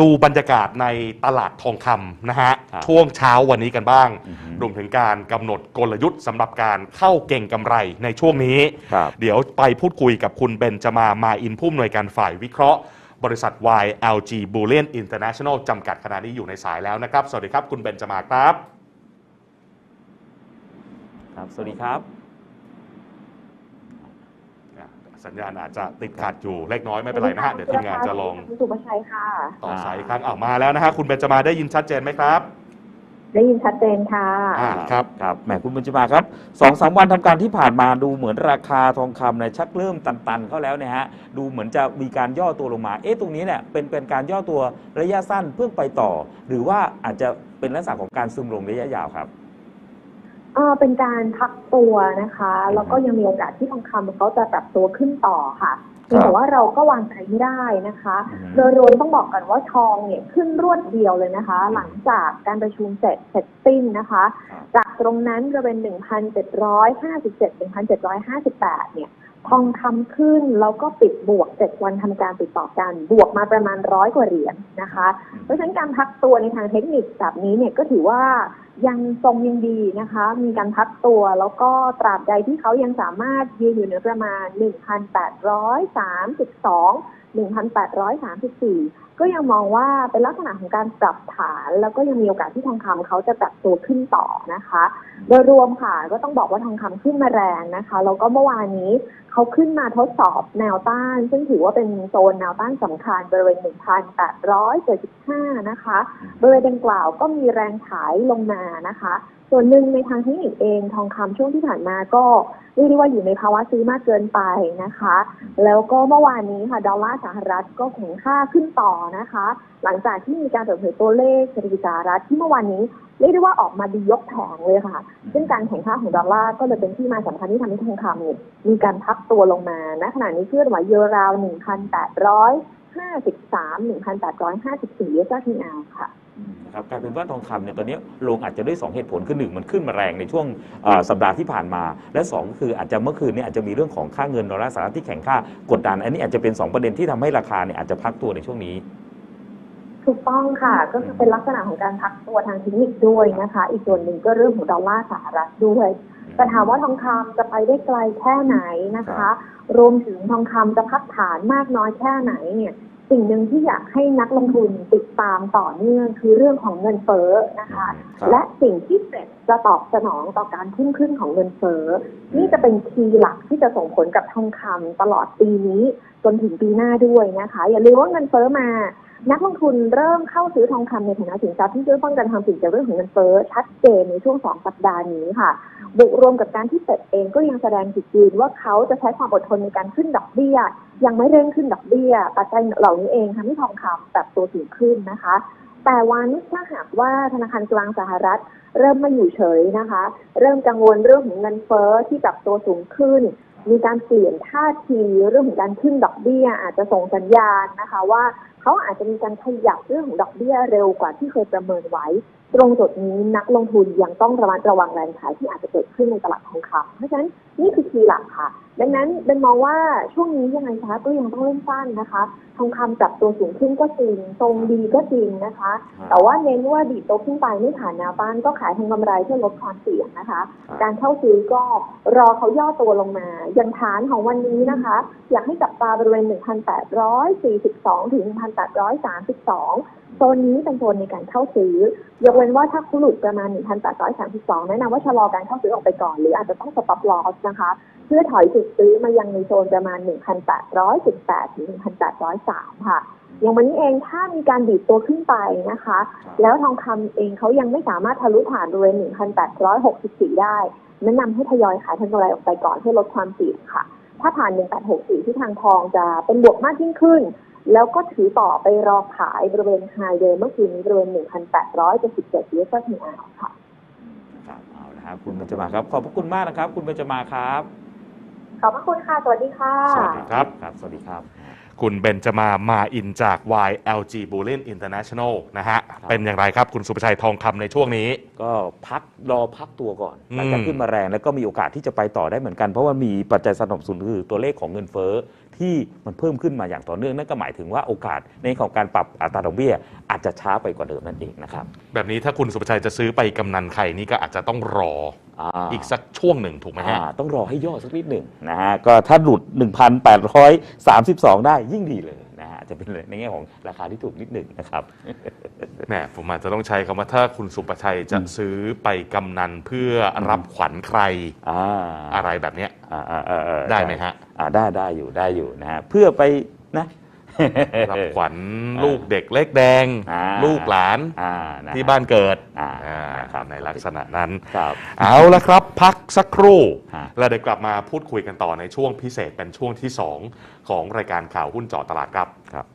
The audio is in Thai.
ดูบรรยากาศในตลาดทองคำนะฮะ ครับช่วงเช้าวันนี้กันบ้าง อือฮึรวมถึงการกำหนดกลยุทธ์สำหรับการเข้าเก่งกำไรในช่วงนี้ ครับเดี๋ยวไปพูดคุยกับคุณเบนจมามาอินผู้อำนวยการฝ่ายวิเคราะห์ บริษัท YLG Bullion International จำกัดขณะนี้อยู่ในสายแล้วนะครับ สวัสดีครับ คุณเบนจมาครับ ครับ สวัสดีครับ สัญญาณอาจจะติดขัดอยู่เล็กน้อยไม่เป็นไรนะฮะเดี๋ยวทีมงานจะลองคุณสุภชัยค่ะ ต่อสายอีกครั้งอ้าวมาแล้วนะฮะคุณเบนจมาได้ยินชัดเจนไหมครับ ได้ยินชัดเจนค่ะ อ่าครับ ครับแหมคุณบุญจมาครับสองสามวันทำการที่ผ่านมาดูเหมือนราคาทองคำเนี่ยชักเริ่มตันๆเข้าแล้วเนี่ยฮะดูเหมือนจะมีการย่อตัวลงมา เอ๊ะตรงนี้เนี่ยเป็นเป็นการย่อตัวระยะสั้นเพื่อไปต่อ หรือว่าอาจจะเป็นลักษณะของการซึมลงระยะยาวครับเออเป็นการพักตัวนะคะ แล้วก็ยังมีโอกาสที่ทองคำเขาจะปรับตัวขึ้นต่อค่ะเพียงแต่ว่าเราก็วางใจไม่ได้นะคะอือฮึโดยรวมต้องบอกกันว่าทองเนี่ยขึ้นรวดเดียวเลยนะคะ หลังจากการประชุมเสร็จเสร็จสิ้นนะคะครับจากตรงนั้นจะเป็น1,757 1,758เนี่ย ทองคำขึ้นแล้วก็ปิดบวกเจ็ดวันทำการติดต่อกัน บวกมาประมาณร้อยกว่าเหรียญนะคะ เพราะฉะนั้นการพักตัวในทางเทคนิคแบบนี้เนี่ยก็ถือว่ายังทรงยังดีนะคะ มีการพักตัวแล้วก็ตราบใดที่เขายังสามารถยืนอยู่ในประมาณ 1,832 1,834 ก็ยังมองว่าเป็นลักษณะของการปรับฐาน แล้วก็ยังมีโอกาสที่ทองคำเขาจะปรับตัวขึ้นต่อนะคะ โดยรวมค่ะก็ต้องบอกว่าทองคำขึ้นมาแรงนะคะแล้วก็เมื่อวานนี้เขาขึ้นมาทดสอบแนวต้าน ซึ่งถือว่าเป็นโซนแนวต้านสำคัญบริเวณ 1,875 นะคะบริเวณดังกล่าวก็มีแรงขายลงมานะคะ ส่วนหนึ่งในทางเทคนิคเองทองคำช่วงที่ผ่านมาก็เรียกได้ว่าอยู่ในภาวะซื้อมากเกินไปนะคะ แล้วก็เมื่อวานนี้ค่ะดอลลาร์สหรัฐก็แข็งค่าขึ้นต่อนะคะ หลังจากที่มีการเปิดเผยตัวเลขเศรษฐกิจสหรัฐที่เมื่อวานนี้เรียกได้ว่าออกมาดียกแผงเลยค่ะ ซึ่งการแข่งค่าของดอลลาร์ก็เลยเป็นที่มาสำคัญที่ทำให้ทองคำเนี่ยมีการพักตัวลงมาณขณะนี้เคลื่อนไหวเยอราว 1,853 1,854เยสทีอาค่ะครับกลายเป็นว่าทองคำเนี่ยตอนนี้ลงอาจจะด้วยสองเหตุผลคือหนึ่งมันขึ้นมาแรงในช่วงสัปดาห์ที่ผ่านมา และสองก็คืออาจจะเมื่อคืนนี้อาจจะมีเรื่องของค่าเงินดอลลาร์สหรัฐที่แข็งค่ากดดัน อันนี้อาจจะเป็นสองประเด็นที่ทำให้ราคาเนี่ยอาจจะพักตัวในช่วงนี้ ถูกต้องค่ะ ก็คือเป็นลักษณะของการพักตัวทางเทคนิคด้วยนะคะ อีกส่วนหนึ่งก็เรื่องของดอลลาร์สหรัฐด้วยแต่ถามว่าทองคำจะไปได้ไกลแค่ไหนนะครัคะบรวมถึงทองคำจะพักฐานมากน้อยแค่ไหนเนี่ยสิ่งหนึ่งที่อยากให้นักลงทุนติดตามต่อเนื่องคือเรื่องของเงินเฟ้อนะคะครับและสิ่งที่เฟดจะตอบสนองต่อการพุ่งขึ้นของเงินเฟ้อนี่จะเป็นคีย์หลักที่จะส่งผลกับทองคำตลอดปีนี้จนถึงปีหน้าด้วยนะคะ อย่าลืมว่าเงินเฟ้อมา นักลงทุนเริ่มเข้าซื้อทองคำในฐานะสินทรัพย์ที่ช่วยป้องกันความเสี่ยงจากเรื่องของเงินเฟ้อชัดเจนในช่วงสองสัปดาห์นี้ค่ะ บวกรวมกับการที่เฟดเองก็ยังแสดงจุดยืนว่าเขาจะใช้ความอดทนในการขึ้นดอกเบี้ย ยังไม่เร่งขึ้นดอกเบี้ย ปัจจัยเหล่านี้เองทำให้ทองคำปรับตัวสูงขึ้นนะคะ แต่วันถ้าหากว่าธนาคารกลางสหรัฐ เริ่มไม่อยู่เฉยนะคะ เริ่มกังวลเรื่องของเงินเฟ้อที่ปรับตัวสูงขึ้น มีการเปลี่ยนท่าทีเรื่องของการขึ้นดอกเบี้ย อาจจะส่งสัญญาณนะคะ ว่าเขาอาจจะมีการขยับเรื่องของดอกเบี้ยเร็วกว่าที่เคยประเมินไว้ ตรงจุดนี้นักลงทุนยังต้องระมัดระวังแรงขายที่อาจจะเกิดขึ้นในตลาดทองคำเพราะฉะนั้นนี่คือคีย์หลักค่ะ ดังนั้นเป็นมองว่าช่วงนี้ยังไงคะก็ยังต้องเล่นสั้นนะคะทองคำปรับตัวสูงขึ้นก็จริง ทรงดีก็จริงนะคะ แต่ว่าเน้นว่าดีดตัวขึ้นไปไม่ผ่านแนวต้านก็ขายทางกำไรเพื่อลดความเสี่ยงนะคะครับการเข้าซื้อก็รอเขาย่อตัวลงมา อย่างฐานของวันนี้นะคะ อยากให้จับตาบริเวณ 1,842 ถึง 1,832 โซนนี้เป็นโซนในการเข้าซื้อ ยกเว้นว่าถ้าคุณหลุดประมาณ 1,832 แนะนำว่าชะลอการเข้าซื้อออกไปก่อน หรืออาจจะต้องสต็อปลอสนะคะ เพื่อถอยจุดซื้อมายังในโซนประมาณ 1,818ถึง1,803 ค่ะ อย่างวันนี้เองถ้ามีการดีดตัวขึ้นไปนะคะ แล้วทองคำเองเขายังไม่สามารถทะลุผ่านบริเวณ1,864 ได้ แนะนำให้ทยอยขายทางกำไรออกไปก่อนเพื่อลดความเสี่ยงค่ะ ถ้าผ่าน 1864 ที่ทางทองจะเป็นบวกมากยิ่งขึ้น แล้วก็ถือต่อไปรอขายบริเวณไฮเดย์เมื่อคืนนี้บริเวณ 1,877ยูเอสดีอาร์ค่ะครับเอาละครับคุณเบญจมาครับ ขอบพระคุณมากนะครับ คุณเบญจมาครับ ขอบพระคุณค่ะ สวัสดีค่ะ สวัสดีครับ ครับ สวัสดีครับ คุณเบนจมามาอินจาก YLG Bullion International นะฮะครับเป็นอย่างไรครับ คุณสุภชัยทองคำในช่วงนี้ ก็พักรอพักตัวก่อนอืมหลังจากขึ้นมาแรงแล้วก็มีโอกาสที่จะไปต่อได้เหมือนกัน เพราะว่ามีปัจจัยสนับสนุนคือตัวเลขของเงินเฟ้อที่มันเพิ่มขึ้นมาอย่างต่อเนื่องนั่นก็หมายถึงว่าโอกาสในของการปรับอัตราดอกเบี้ย อาจจะช้าไปกว่าเดิมนั่นเองนะครับแบบนี้ถ้าคุณสุประชัยจะซื้อไปกำนันไข่นี่ก็อาจจะต้องรออ่าอีกสักช่วงหนึ่งถูกไหมฮะอ่าต้องรอให้ย่อสักนิดหนึ่งนะฮะก็ถ้าหลุด 1,832 ได้ยิ่งดีเลย นะฮะจะเป็นในแง่ของราคาที่ถูกนิดหนึ่งนะครับแหมผมอาจจะต้องใช้คำว่าถ้าคุณสุประชัยจะซื้อไปกำนันเพื่อรับขวัญใครอ่าอะไรแบบเนี้ยอ่าอ่าอ่าอ่าได้ไหมฮะอ่าได้ได้อยู่ได้อยู่นะฮะเพื่อไปนะ รับขวัญลูกเด็กเล็กแดงอ่าลูกหลานอ่าะฮะที่บ้านเกิดอ่าอ่านะครับในลักษณะนั้นครับเอาละครับ พักสักครู่ฮะแล้วเดี๋ยวกลับมาพูดคุยกันต่อในช่วงพิเศษเป็นช่วงที่ 2 ของรายการข่าวหุ้นเจาะตลาดครับครับ